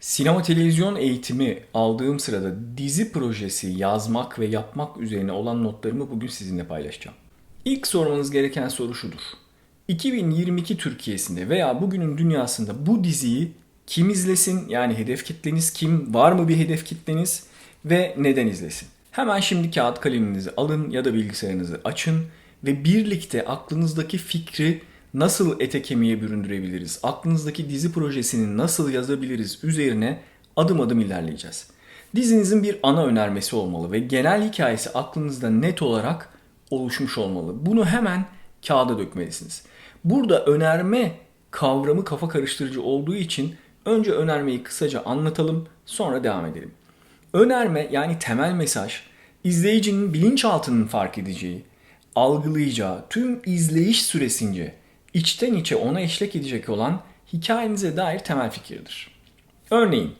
Sinema televizyon eğitimi aldığım sırada dizi projesi yazmak ve yapmak üzerine olan notlarımı bugün sizinle paylaşacağım. İlk sormanız gereken soru şudur. 2022 Türkiye'sinde veya bugünün dünyasında bu diziyi kim izlesin? Yani hedef kitleniz kim? Var mı bir hedef kitleniz? Ve neden izlesin? Hemen şimdi kağıt kaleminizi alın ya da bilgisayarınızı açın ve birlikte aklınızdaki fikri nasıl ete kemiğe büründürebiliriz? Aklınızdaki dizi projesini nasıl yazabiliriz üzerine adım adım ilerleyeceğiz. Dizinizin bir ana önermesi olmalı ve genel hikayesi aklınızda net olarak oluşmuş olmalı. Bunu hemen kağıda dökmelisiniz. Burada önerme kavramı kafa karıştırıcı olduğu için önce önermeyi kısaca anlatalım, sonra devam edelim. Önerme yani temel mesaj izleyicinin bilinçaltının fark edeceği, algılayacağı tüm izleyiş süresince içten içe ona eşlik edecek olan hikayenize dair temel fikirdir. Örneğin,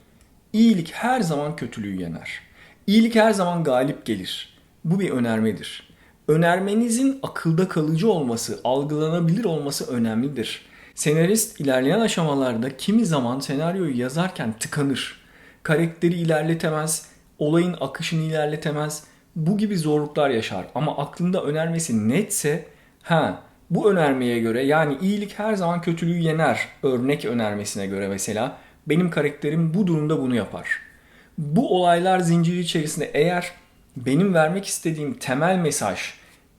iyilik her zaman kötülüğü yener. İyilik her zaman galip gelir. Bu bir önermedir. Önermenizin akılda kalıcı olması, algılanabilir olması önemlidir. Senarist ilerleyen aşamalarda kimi zaman senaryoyu yazarken tıkanır. Karakteri ilerletemez, olayın akışını ilerletemez. Bu gibi zorluklar yaşar ama aklında önermesi netse ha bu önermeye göre yani iyilik her zaman kötülüğü yener örnek önermesine göre mesela benim karakterim bu durumda bunu yapar. Bu olaylar zinciri içerisinde eğer benim vermek istediğim temel mesaj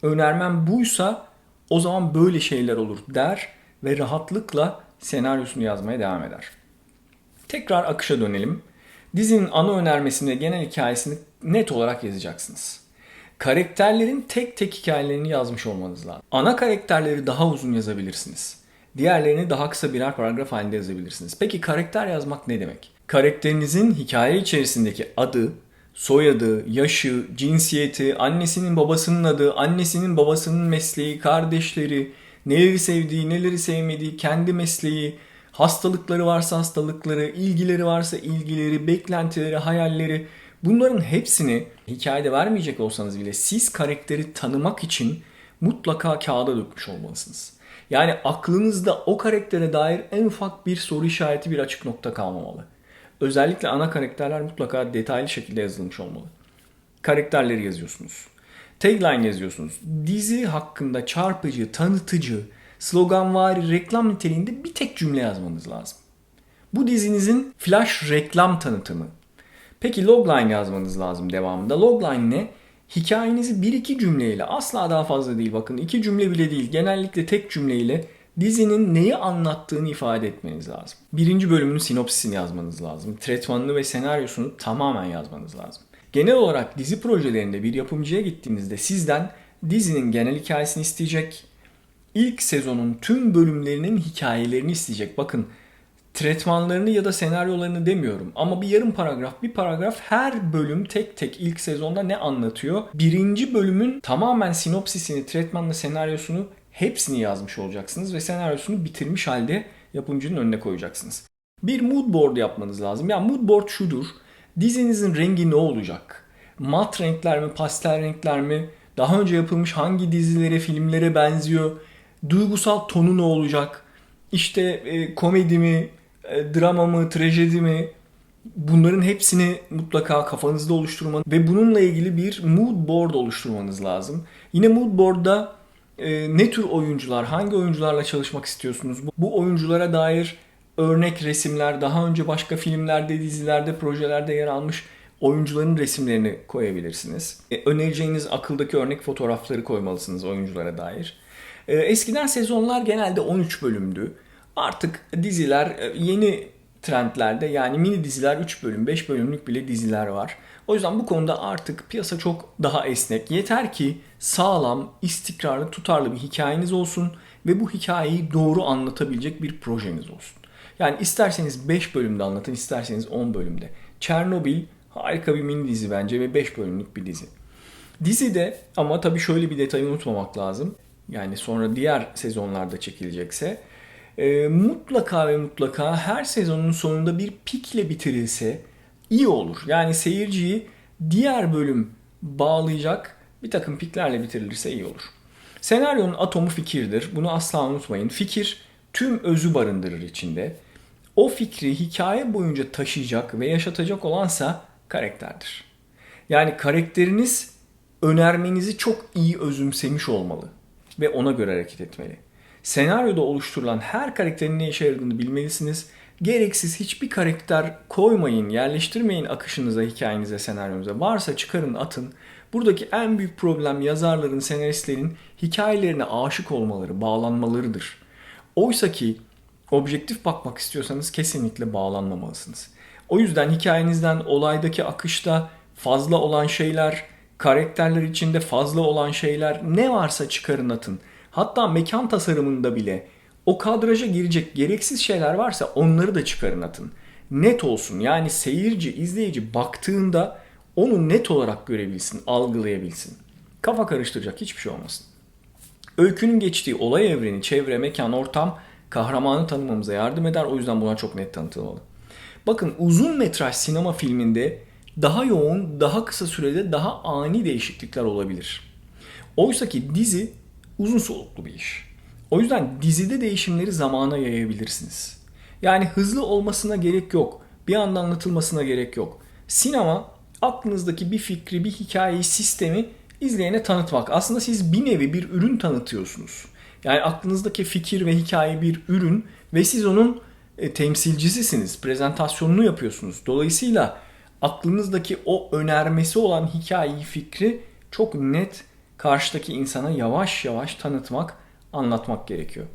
önermem buysa o zaman böyle şeyler olur der ve rahatlıkla senaryosunu yazmaya devam eder. Tekrar akışa dönelim. Dizinin ana önermesinde genel hikayesini net olarak yazacaksınız. Karakterlerin tek tek hikayelerini yazmış olmanız lazım. Ana karakterleri daha uzun yazabilirsiniz. Diğerlerini daha kısa birer paragraf halinde yazabilirsiniz. Peki karakter yazmak ne demek? Karakterinizin hikaye içerisindeki adı, soyadı, yaşı, cinsiyeti, annesinin babasının adı, annesinin babasının mesleği, kardeşleri, neleri sevdiği, neleri sevmediği, kendi mesleği, hastalıkları varsa hastalıkları, ilgileri varsa ilgileri, beklentileri, hayalleri bunların hepsini hikayede vermeyecek olsanız bile siz karakteri tanımak için mutlaka kağıda dökmüş olmalısınız. Yani aklınızda o karaktere dair en ufak bir soru işareti bir açık nokta kalmamalı. Özellikle ana karakterler mutlaka detaylı şekilde yazılmış olmalı. Karakterleri yazıyorsunuz. Tagline yazıyorsunuz. Dizi hakkında çarpıcı, tanıtıcı, sloganvari reklam niteliğinde bir tek cümle yazmanız lazım. Bu dizinizin flash reklam tanıtımı. Peki logline yazmanız lazım devamında. Logline ne? Hikayenizi bir iki cümleyle asla daha fazla değil bakın iki cümle bile değil genellikle tek cümleyle dizinin neyi anlattığını ifade etmeniz lazım. Birinci bölümünün sinopsisini yazmanız lazım. Tretmanını ve senaryosunu tamamen yazmanız lazım. Genel olarak dizi projelerinde bir yapımcıya gittiğinizde sizden dizinin genel hikayesini isteyecek. İlk sezonun tüm bölümlerinin hikayelerini isteyecek. Bakın tretmanlarını ya da senaryolarını demiyorum. Ama bir yarım paragraf, bir paragraf her bölüm tek tek ilk sezonda ne anlatıyor? Birinci bölümün tamamen sinopsisini, tretmanla senaryosunu hepsini yazmış olacaksınız ve senaryosunu bitirmiş halde yapımcının önüne koyacaksınız. Bir mood board yapmanız lazım. Yani mood board şudur. Dizinizin rengi ne olacak? Mat renkler mi, pastel renkler mi? Daha önce yapılmış hangi dizilere, filmlere benziyor? Duygusal tonu ne olacak? İşte e, komedi mi, e, drama mı, trajedi mi? Bunların hepsini mutlaka kafanızda oluşturmanız ve bununla ilgili bir mood board oluşturmanız lazım. Yine mood board'da e, ne tür oyuncular, hangi oyuncularla çalışmak istiyorsunuz? Bu oyunculara dair örnek resimler, daha önce başka filmlerde, dizilerde, projelerde yer almış oyuncuların resimlerini koyabilirsiniz. E, önereceğiniz akıldaki örnek fotoğrafları koymalısınız oyunculara dair. E, eskiden sezonlar genelde 13 bölümdü. Artık diziler e, yeni trendlerde yani mini diziler 3 bölüm, 5 bölümlük bile diziler var. O yüzden bu konuda artık piyasa çok daha esnek. Yeter ki sağlam, istikrarlı, tutarlı bir hikayeniz olsun ve bu hikayeyi doğru anlatabilecek bir projeniz olsun. Yani isterseniz 5 bölümde anlatın, isterseniz 10 bölümde. Çernobil harika bir mini dizi bence ve 5 bölümlük bir dizi. Dizide ama tabii şöyle bir detayı unutmamak lazım. Yani sonra diğer sezonlarda çekilecekse e, mutlaka ve mutlaka her sezonun sonunda bir pikle bitirilse iyi olur. Yani seyirciyi diğer bölüm bağlayacak bir takım piklerle bitirilirse iyi olur. Senaryonun atomu fikirdir. Bunu asla unutmayın. Fikir tüm özü barındırır içinde. O fikri hikaye boyunca taşıyacak ve yaşatacak olansa karakterdir. Yani karakteriniz önermenizi çok iyi özümsemiş olmalı ve ona göre hareket etmeli. Senaryoda oluşturulan her karakterin ne işe yaradığını bilmelisiniz. Gereksiz hiçbir karakter koymayın, yerleştirmeyin akışınıza, hikayenize, senaryonuza. Varsa çıkarın, atın. Buradaki en büyük problem yazarların, senaristlerin hikayelerine aşık olmaları, bağlanmalarıdır. Oysa ki objektif bakmak istiyorsanız kesinlikle bağlanmamalısınız. O yüzden hikayenizden olaydaki akışta fazla olan şeyler, karakterler içinde fazla olan şeyler ne varsa çıkarın atın. Hatta mekan tasarımında bile o kadraja girecek gereksiz şeyler varsa onları da çıkarın atın. Net olsun yani seyirci, izleyici baktığında onu net olarak görebilsin, algılayabilsin. Kafa karıştıracak hiçbir şey olmasın. Öykünün geçtiği olay evreni, çevre, mekan, ortam kahramanı tanımamıza yardım eder. O yüzden buna çok net tanıtılmalı. Bakın uzun metraj sinema filminde daha yoğun, daha kısa sürede daha ani değişiklikler olabilir. Oysa ki dizi uzun soluklu bir iş. O yüzden dizide değişimleri zamana yayabilirsiniz. Yani hızlı olmasına gerek yok. Bir anda anlatılmasına gerek yok. Sinema aklınızdaki bir fikri, bir hikayeyi, sistemi izleyene tanıtmak. Aslında siz bir nevi bir ürün tanıtıyorsunuz. Yani aklınızdaki fikir ve hikaye bir ürün ve siz onun e, temsilcisisiniz. Prezentasyonunu yapıyorsunuz. Dolayısıyla aklınızdaki o önermesi olan hikayeyi, fikri çok net karşıdaki insana yavaş yavaş tanıtmak, anlatmak gerekiyor.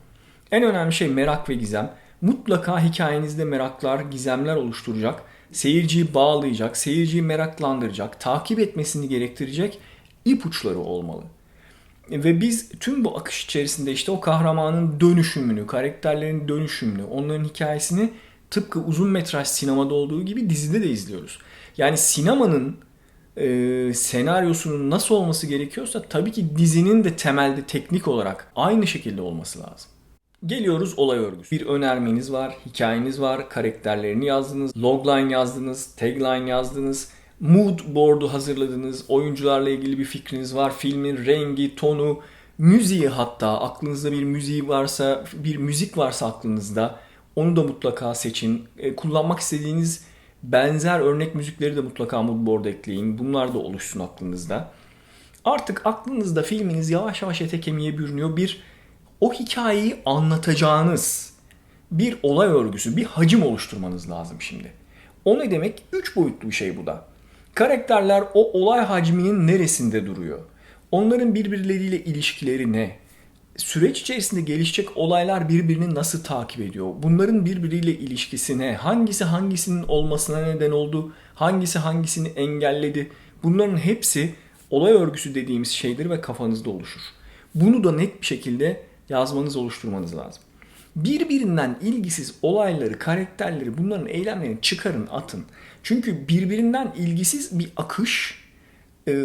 En önemli şey merak ve gizem. Mutlaka hikayenizde meraklar, gizemler oluşturacak, seyirciyi bağlayacak, seyirciyi meraklandıracak, takip etmesini gerektirecek ipuçları olmalı. Ve biz tüm bu akış içerisinde işte o kahramanın dönüşümünü, karakterlerin dönüşümünü, onların hikayesini tıpkı uzun metraj sinemada olduğu gibi dizide de izliyoruz. Yani sinemanın e, senaryosunun nasıl olması gerekiyorsa tabii ki dizinin de temelde teknik olarak aynı şekilde olması lazım. Geliyoruz olay örgüsü. Bir önermeniz var, hikayeniz var, karakterlerini yazdınız, logline yazdınız, tagline yazdınız, mood board'u hazırladınız, oyuncularla ilgili bir fikriniz var, filmin rengi, tonu, müziği hatta aklınızda bir müziği varsa, bir müzik varsa aklınızda onu da mutlaka seçin. E, kullanmak istediğiniz benzer örnek müzikleri de mutlaka moodboard'a ekleyin. Bunlar da oluşsun aklınızda. Artık aklınızda filminiz yavaş yavaş ete kemiğe bürünüyor. Bir o hikayeyi anlatacağınız bir olay örgüsü, bir hacim oluşturmanız lazım şimdi. O ne demek? Üç boyutlu bir şey bu da. Karakterler o olay hacminin neresinde duruyor? Onların birbirleriyle ilişkileri ne? Süreç içerisinde gelişecek olaylar birbirini nasıl takip ediyor? Bunların birbiriyle ilişkisi ne? Hangisi hangisinin olmasına neden oldu? Hangisi hangisini engelledi? Bunların hepsi olay örgüsü dediğimiz şeydir ve kafanızda oluşur. Bunu da net bir şekilde yazmanız, oluşturmanız lazım. Birbirinden ilgisiz olayları, karakterleri, bunların eylemlerini çıkarın, atın. Çünkü birbirinden ilgisiz bir akış e,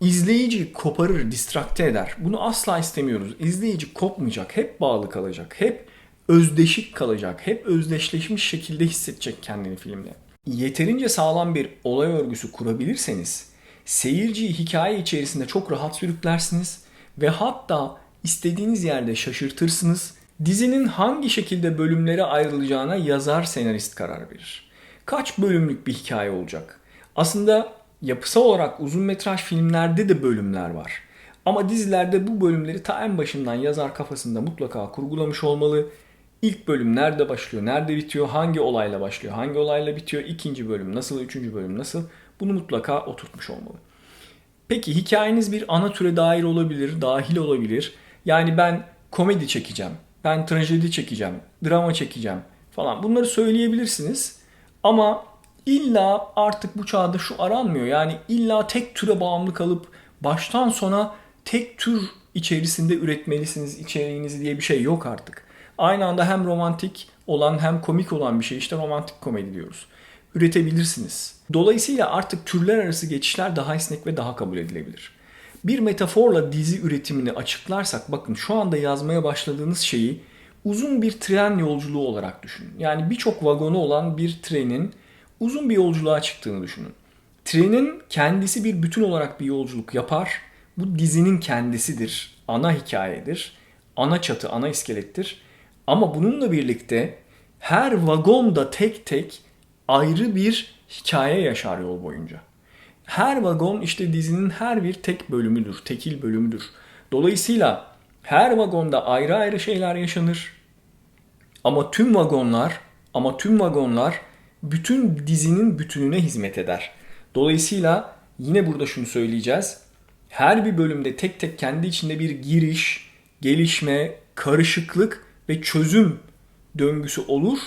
izleyici koparır, distrakte eder. Bunu asla istemiyoruz. İzleyici kopmayacak, hep bağlı kalacak, hep özdeşik kalacak, hep özdeşleşmiş şekilde hissedecek kendini filmde. Yeterince sağlam bir olay örgüsü kurabilirseniz seyirciyi hikaye içerisinde çok rahat sürüklersiniz ve hatta istediğiniz yerde şaşırtırsınız. Dizinin hangi şekilde bölümlere ayrılacağına yazar senarist karar verir. Kaç bölümlük bir hikaye olacak? Aslında yapısal olarak uzun metraj filmlerde de bölümler var. Ama dizilerde bu bölümleri ta en başından yazar kafasında mutlaka kurgulamış olmalı. İlk bölüm nerede başlıyor, nerede bitiyor, hangi olayla başlıyor, hangi olayla bitiyor, ikinci bölüm nasıl, üçüncü bölüm nasıl bunu mutlaka oturtmuş olmalı. Peki hikayeniz bir ana türe dair olabilir, dahil olabilir. Yani ben komedi çekeceğim, ben trajedi çekeceğim, drama çekeceğim falan bunları söyleyebilirsiniz. Ama illa artık bu çağda şu aranmıyor. Yani illa tek türe bağımlı kalıp baştan sona tek tür içerisinde üretmelisiniz içeriğinizi diye bir şey yok artık. Aynı anda hem romantik olan hem komik olan bir şey işte romantik komedi diyoruz. Üretebilirsiniz. Dolayısıyla artık türler arası geçişler daha esnek ve daha kabul edilebilir. Bir metaforla dizi üretimini açıklarsak bakın şu anda yazmaya başladığınız şeyi uzun bir tren yolculuğu olarak düşünün. Yani birçok vagonu olan bir trenin uzun bir yolculuğa çıktığını düşünün. Trenin kendisi bir bütün olarak bir yolculuk yapar. Bu dizinin kendisidir, ana hikayedir, ana çatı, ana iskelettir. Ama bununla birlikte Her vagon da tek tek ayrı bir hikaye yaşar yol boyunca. Her vagon işte dizinin her bir tek bölümüdür, tekil bölümüdür. Dolayısıyla her vagonda ayrı ayrı şeyler yaşanır. Ama tüm vagonlar, ama tüm vagonlar bütün dizinin bütününe hizmet eder. Dolayısıyla yine burada şunu söyleyeceğiz. Her bir bölümde tek tek kendi içinde bir giriş, gelişme, karışıklık ve çözüm döngüsü olur.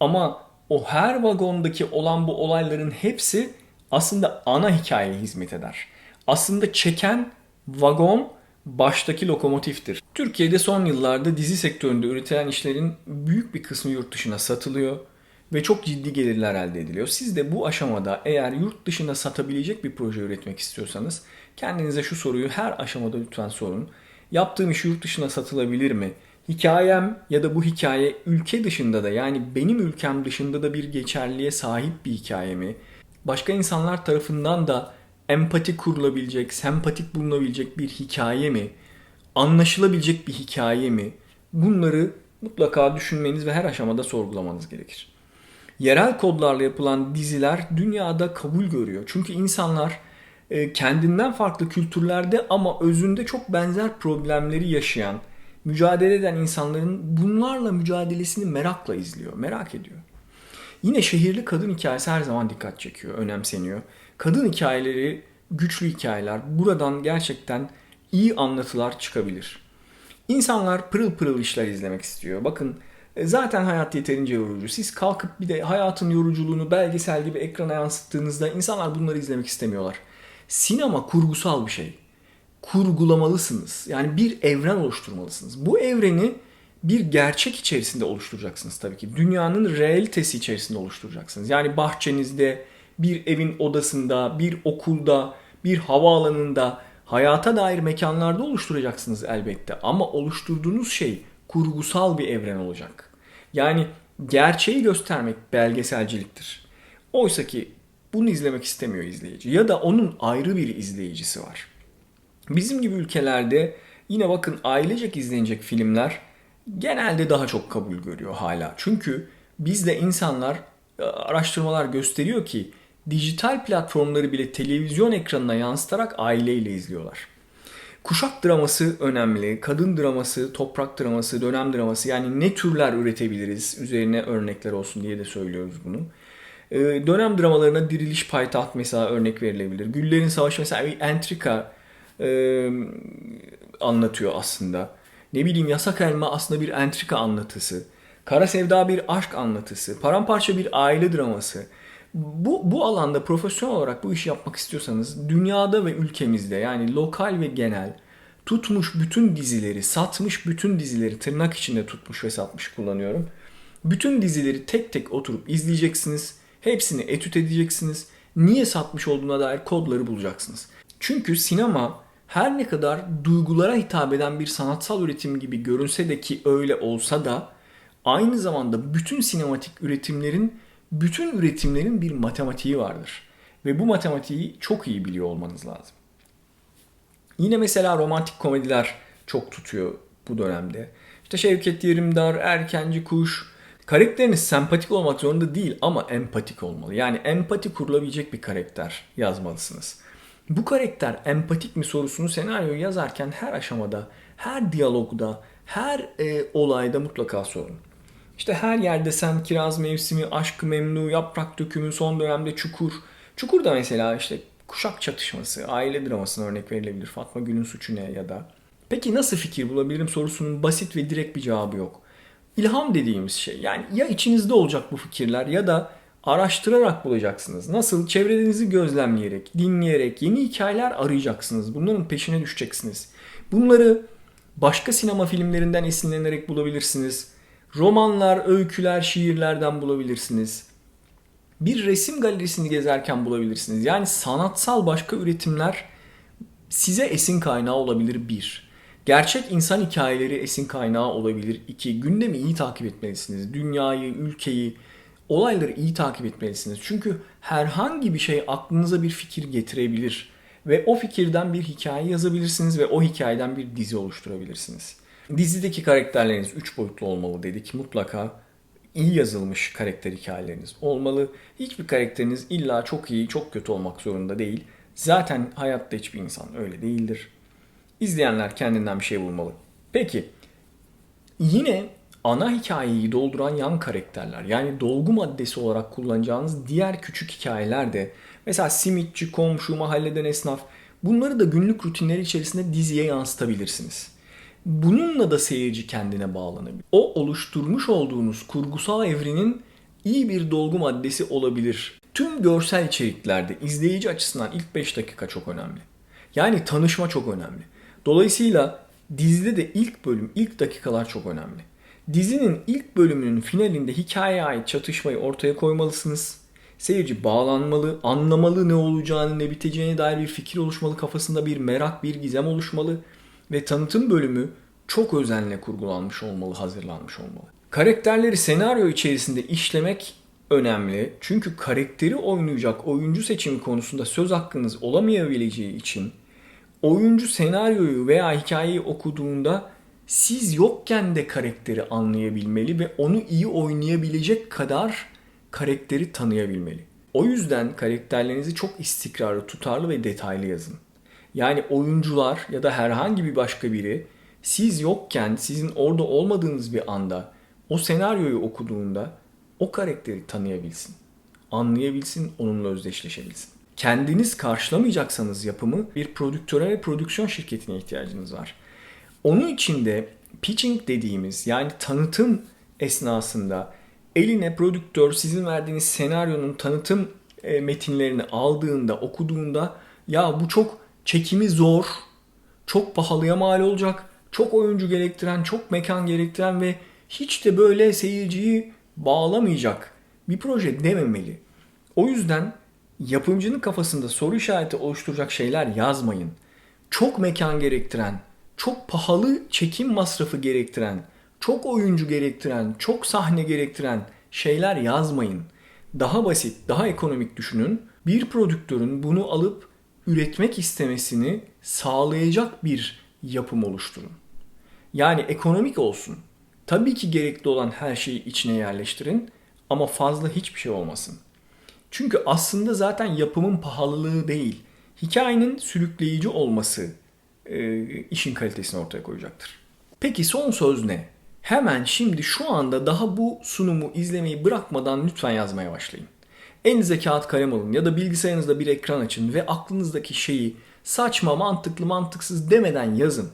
Ama o her vagondaki olan bu olayların hepsi aslında ana hikayeye hizmet eder. Aslında çeken vagon baştaki lokomotiftir. Türkiye'de son yıllarda dizi sektöründe üretilen işlerin büyük bir kısmı yurt dışına satılıyor ve çok ciddi gelirler elde ediliyor. Siz de bu aşamada eğer yurt dışına satabilecek bir proje üretmek istiyorsanız kendinize şu soruyu her aşamada lütfen sorun. Yaptığım iş yurt dışına satılabilir mi? Hikayem ya da bu hikaye ülke dışında da yani benim ülkem dışında da bir geçerliğe sahip bir hikaye mi? Başka insanlar tarafından da empati kurulabilecek, sempatik bulunabilecek bir hikaye mi? Anlaşılabilecek bir hikaye mi? Bunları mutlaka düşünmeniz ve her aşamada sorgulamanız gerekir. Yerel kodlarla yapılan diziler dünyada kabul görüyor. Çünkü insanlar e, kendinden farklı kültürlerde ama özünde çok benzer problemleri yaşayan, mücadele eden insanların bunlarla mücadelesini merakla izliyor, merak ediyor. Yine şehirli kadın hikayesi her zaman dikkat çekiyor, önemseniyor. Kadın hikayeleri güçlü hikayeler. Buradan gerçekten iyi anlatılar çıkabilir. İnsanlar pırıl pırıl işler izlemek istiyor. Bakın zaten hayat yeterince yorucu. Siz kalkıp bir de hayatın yoruculuğunu belgesel gibi ekrana yansıttığınızda insanlar bunları izlemek istemiyorlar. Sinema kurgusal bir şey. Kurgulamalısınız. Yani bir evren oluşturmalısınız. Bu evreni bir gerçek içerisinde oluşturacaksınız tabii ki. Dünyanın realitesi içerisinde oluşturacaksınız. Yani bahçenizde, bir evin odasında, bir okulda, bir havaalanında, hayata dair mekanlarda oluşturacaksınız elbette. Ama oluşturduğunuz şey kurgusal bir evren olacak. Yani gerçeği göstermek belgeselciliktir. Oysa ki bunu izlemek istemiyor izleyici ya da onun ayrı bir izleyicisi var. Bizim gibi ülkelerde yine bakın ailecek izlenecek filmler genelde daha çok kabul görüyor hala. Çünkü bizde insanlar araştırmalar gösteriyor ki dijital platformları bile televizyon ekranına yansıtarak aileyle izliyorlar. Kuşak draması önemli, kadın draması, toprak draması, dönem draması yani ne türler üretebiliriz üzerine örnekler olsun diye de söylüyoruz bunu. Ee, dönem dramalarına Diriliş Payitaht mesela örnek verilebilir. Güllerin Savaşı mesela bir entrika e, anlatıyor aslında. Ne bileyim Yasak Elma aslında bir entrika anlatısı. Kara Sevda bir aşk anlatısı. Paramparça bir aile draması bu, bu alanda profesyonel olarak bu işi yapmak istiyorsanız dünyada ve ülkemizde yani lokal ve genel tutmuş bütün dizileri, satmış bütün dizileri tırnak içinde tutmuş ve satmış kullanıyorum. Bütün dizileri tek tek oturup izleyeceksiniz. Hepsini etüt edeceksiniz. Niye satmış olduğuna dair kodları bulacaksınız. Çünkü sinema her ne kadar duygulara hitap eden bir sanatsal üretim gibi görünse de ki öyle olsa da aynı zamanda bütün sinematik üretimlerin bütün üretimlerin bir matematiği vardır. Ve bu matematiği çok iyi biliyor olmanız lazım. Yine mesela romantik komediler çok tutuyor bu dönemde. İşte Şevket Yerimdar, Erkenci Kuş. Karakteriniz sempatik olmak zorunda değil ama empatik olmalı. Yani empati kurulabilecek bir karakter yazmalısınız. Bu karakter empatik mi sorusunu senaryo yazarken her aşamada, her diyalogda, her e, olayda mutlaka sorun. İşte her yerde sen kiraz mevsimi, aşk memnu, yaprak dökümü, son dönemde çukur. Çukur da mesela işte kuşak çatışması, aile dramasına örnek verilebilir. Fatma Gül'ün suçu ne ya da. Peki nasıl fikir bulabilirim sorusunun basit ve direkt bir cevabı yok. İlham dediğimiz şey yani ya içinizde olacak bu fikirler ya da araştırarak bulacaksınız. Nasıl? Çevrenizi gözlemleyerek, dinleyerek yeni hikayeler arayacaksınız. Bunların peşine düşeceksiniz. Bunları başka sinema filmlerinden esinlenerek bulabilirsiniz romanlar, öyküler, şiirlerden bulabilirsiniz. Bir resim galerisini gezerken bulabilirsiniz. Yani sanatsal başka üretimler size esin kaynağı olabilir bir. Gerçek insan hikayeleri esin kaynağı olabilir iki. Gündemi iyi takip etmelisiniz. Dünyayı, ülkeyi, olayları iyi takip etmelisiniz. Çünkü herhangi bir şey aklınıza bir fikir getirebilir. Ve o fikirden bir hikaye yazabilirsiniz ve o hikayeden bir dizi oluşturabilirsiniz. Dizideki karakterleriniz 3 boyutlu olmalı dedik. Mutlaka iyi yazılmış karakter hikayeleriniz olmalı. Hiçbir karakteriniz illa çok iyi, çok kötü olmak zorunda değil. Zaten hayatta hiçbir insan öyle değildir. İzleyenler kendinden bir şey bulmalı. Peki, yine ana hikayeyi dolduran yan karakterler yani dolgu maddesi olarak kullanacağınız diğer küçük hikayeler de mesela simitçi, komşu, mahalleden esnaf bunları da günlük rutinleri içerisinde diziye yansıtabilirsiniz. Bununla da seyirci kendine bağlanabilir. O oluşturmuş olduğunuz kurgusal evrenin iyi bir dolgu maddesi olabilir. Tüm görsel içeriklerde izleyici açısından ilk 5 dakika çok önemli. Yani tanışma çok önemli. Dolayısıyla dizide de ilk bölüm, ilk dakikalar çok önemli. Dizinin ilk bölümünün finalinde hikayeye ait çatışmayı ortaya koymalısınız. Seyirci bağlanmalı, anlamalı ne olacağını, ne biteceğine dair bir fikir oluşmalı, kafasında bir merak, bir gizem oluşmalı ve tanıtım bölümü çok özenle kurgulanmış olmalı, hazırlanmış olmalı. Karakterleri senaryo içerisinde işlemek önemli. Çünkü karakteri oynayacak oyuncu seçimi konusunda söz hakkınız olamayabileceği için oyuncu senaryoyu veya hikayeyi okuduğunda siz yokken de karakteri anlayabilmeli ve onu iyi oynayabilecek kadar karakteri tanıyabilmeli. O yüzden karakterlerinizi çok istikrarlı, tutarlı ve detaylı yazın. Yani oyuncular ya da herhangi bir başka biri siz yokken, sizin orada olmadığınız bir anda o senaryoyu okuduğunda o karakteri tanıyabilsin, anlayabilsin, onunla özdeşleşebilsin. Kendiniz karşılamayacaksanız yapımı bir prodüktöre ve prodüksiyon şirketine ihtiyacınız var. Onun için de pitching dediğimiz yani tanıtım esnasında eline prodüktör sizin verdiğiniz senaryonun tanıtım e, metinlerini aldığında, okuduğunda ya bu çok çekimi zor, çok pahalıya mal olacak, çok oyuncu gerektiren, çok mekan gerektiren ve hiç de böyle seyirciyi bağlamayacak bir proje dememeli. O yüzden yapımcının kafasında soru işareti oluşturacak şeyler yazmayın. Çok mekan gerektiren, çok pahalı çekim masrafı gerektiren, çok oyuncu gerektiren, çok sahne gerektiren şeyler yazmayın. Daha basit, daha ekonomik düşünün. Bir prodüktörün bunu alıp üretmek istemesini sağlayacak bir yapım oluşturun. Yani ekonomik olsun. Tabii ki gerekli olan her şeyi içine yerleştirin ama fazla hiçbir şey olmasın. Çünkü aslında zaten yapımın pahalılığı değil, hikayenin sürükleyici olması e, işin kalitesini ortaya koyacaktır. Peki son söz ne? Hemen şimdi şu anda daha bu sunumu izlemeyi bırakmadan lütfen yazmaya başlayın. Elinize kağıt kalem alın ya da bilgisayarınızda bir ekran açın ve aklınızdaki şeyi saçma, mantıklı, mantıksız demeden yazın.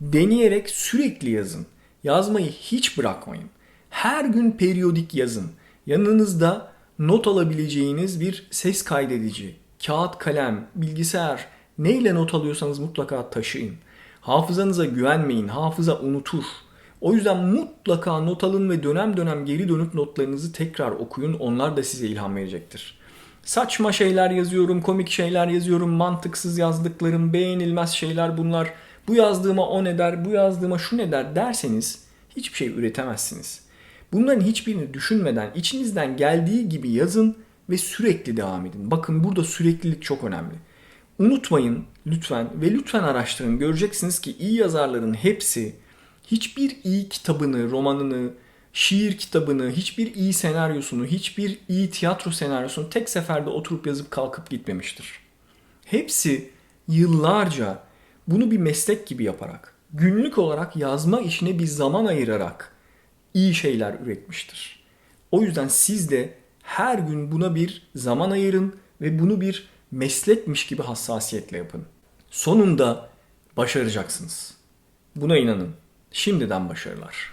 Deneyerek sürekli yazın. Yazmayı hiç bırakmayın. Her gün periyodik yazın. Yanınızda not alabileceğiniz bir ses kaydedici, kağıt, kalem, bilgisayar neyle not alıyorsanız mutlaka taşıyın. Hafızanıza güvenmeyin. Hafıza unutur. O yüzden mutlaka not alın ve dönem dönem geri dönüp notlarınızı tekrar okuyun. Onlar da size ilham verecektir. Saçma şeyler yazıyorum, komik şeyler yazıyorum, mantıksız yazdıklarım, beğenilmez şeyler bunlar. Bu yazdığıma o ne der, bu yazdığıma şu ne der derseniz hiçbir şey üretemezsiniz. Bunların hiçbirini düşünmeden içinizden geldiği gibi yazın ve sürekli devam edin. Bakın burada süreklilik çok önemli. Unutmayın lütfen ve lütfen araştırın. Göreceksiniz ki iyi yazarların hepsi hiçbir iyi kitabını, romanını, şiir kitabını, hiçbir iyi senaryosunu, hiçbir iyi tiyatro senaryosunu tek seferde oturup yazıp kalkıp gitmemiştir. Hepsi yıllarca bunu bir meslek gibi yaparak, günlük olarak yazma işine bir zaman ayırarak iyi şeyler üretmiştir. O yüzden siz de her gün buna bir zaman ayırın ve bunu bir meslekmiş gibi hassasiyetle yapın. Sonunda başaracaksınız. Buna inanın. Şimdiden başarılar.